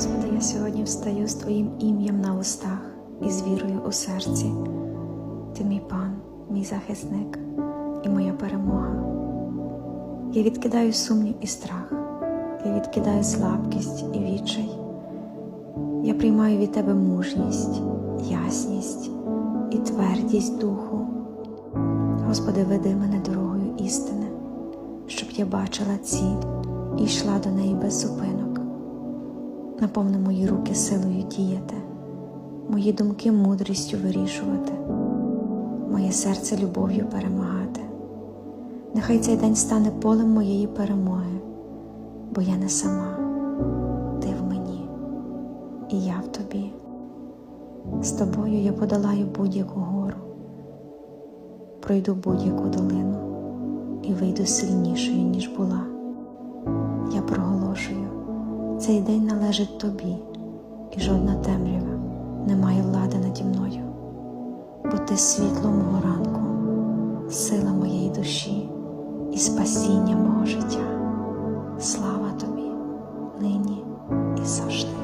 Господи, я сьогодні встаю з Твоїм ім'ям на устах і з вірою у серці. Ти мій пан, мій захисник і моя перемога. Я відкидаю сумнів і страх, я відкидаю слабкість і відчай. Я приймаю від Тебе мужність, ясність і твердість духу. Господи, веди мене дорогою істини, щоб я бачила ціль і йшла до неї без зупинок. Наповни мої руки силою діяти, мої думки мудрістю вирішувати, моє серце любов'ю перемагати. Нехай цей день стане полем моєї перемоги, бо я не сама, ти в мені, і я в тобі. З тобою я подолаю будь-яку гору, пройду будь-яку долину і вийду сильнішою, ніж була. Я проголошую, цей день належить тобі, і жодна темрява не має влади наді мною, бо ти світло мого ранку, сила моєї душі і спасіння мого життя. Слава тобі, нині і завжди.